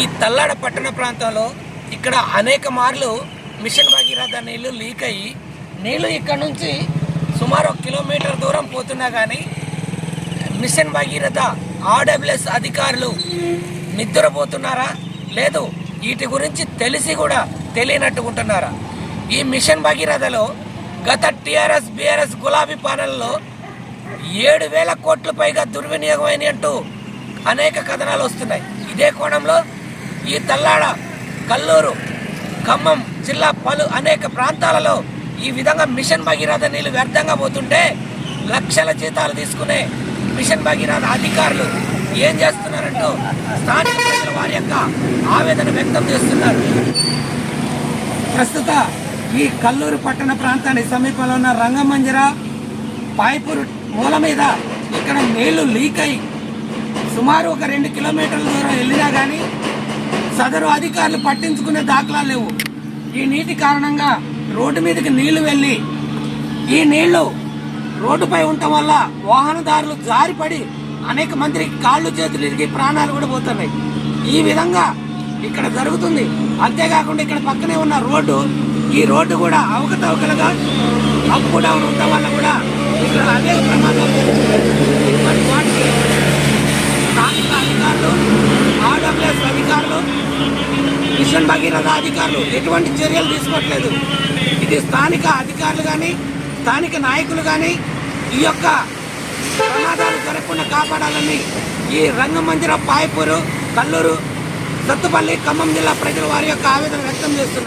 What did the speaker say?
ఈ తల్లాడ పట్టణ ప్రాంతంలో ఇక్కడ అనేక మార్లు మిషన్ భగీరథ నీళ్ళు లీక్ అయ్యి నీళ్ళు ఇక్కడ నుంచి సుమారు ఒక కిలోమీటర్ దూరం పోతున్నా కానీ మిషన్ భగీరథ ఆర్డబ్ల్యూఎస్ అధికారులు నిద్రపోతున్నారా? లేదు వీటి గురించి తెలిసి కూడా తెలియనట్టుకుంటున్నారా? ఈ మిషన్ భగీరథలో గత టీఆర్ఎస్ బీఆర్ఎస్ గులాబీ పాలనలో ఏడు వేల కోట్ల పైగా దుర్వినియోగం అంటూ అనేక కథనాలు వస్తున్నాయి. ఇదే కోణంలో ఈ తల్లాడ కల్లూరు ఖమ్మం జిల్లా పలు అనేక ప్రాంతాలలో ఈ విధంగా మిషన్ భగీరథ నీళ్ళు వ్యర్థంగా పోతుంటే లక్షల జీతాలు తీసుకునే మిషన్ భగీరథ అధికారులు ఏం చేస్తున్నారంటూ స్థానిక ప్రజల వారి యొక్క ఆవేదన వ్యక్తం చేస్తున్నారు. ప్రస్తుత ఈ కల్లూరు పట్టణ ప్రాంతానికి సమీపంలో ఉన్న రంగమంజర పాయపూర్ మూల మీద ఇక్కడ నీళ్ళు లీక్ అయి సుమారు ఒక రెండు కిలోమీటర్ల దూరం వెళ్ళినా కానీ సదరు అధికారులు పట్టించుకునే దాఖలాలు లేవు. ఈ నీటి కారణంగా రోడ్డు మీదకి నీళ్ళు వెళ్ళి ఈ నీళ్ళు రోడ్డుపై ఉండటం వల్ల వాహనదారులు జారిపడి అనేక మంది కాళ్ళు చేతులు ఇరిగి ప్రాణాలు కూడా పోతున్నాయి. ఈ విధంగా ఇక్కడ జరుగుతుంది. అంతేకాకుండా ఇక్కడ పక్కనే ఉన్న రోడ్డు ఈ రోడ్డు కూడా అవకతవకలుగా అప్ డౌన్ ఉండటం వల్ల కూడా ఇక్కడ అదే ప్రమాదాలు మరి వాటికి స్థానిక అధికారులు ఆర్డబ్ల్యూఎస్ అధికారులు మిషన్ భగీరథ అధికారులు ఎటువంటి చర్యలు తీసుకోవట్లేదు. ఇది స్థానిక అధికారులు కానీ స్థానిక నాయకులు కానీ ఈ యొక్క ప్రమాదాలు జరగకుండా కాపాడాలని ఈ రంగమందిర పాయపూరు కల్లూరు సత్తుపల్లి ఖమ్మం జిల్లా ప్రజలు వారి యొక్క ఆవేదన వ్యక్తం చేస్తున్నారు.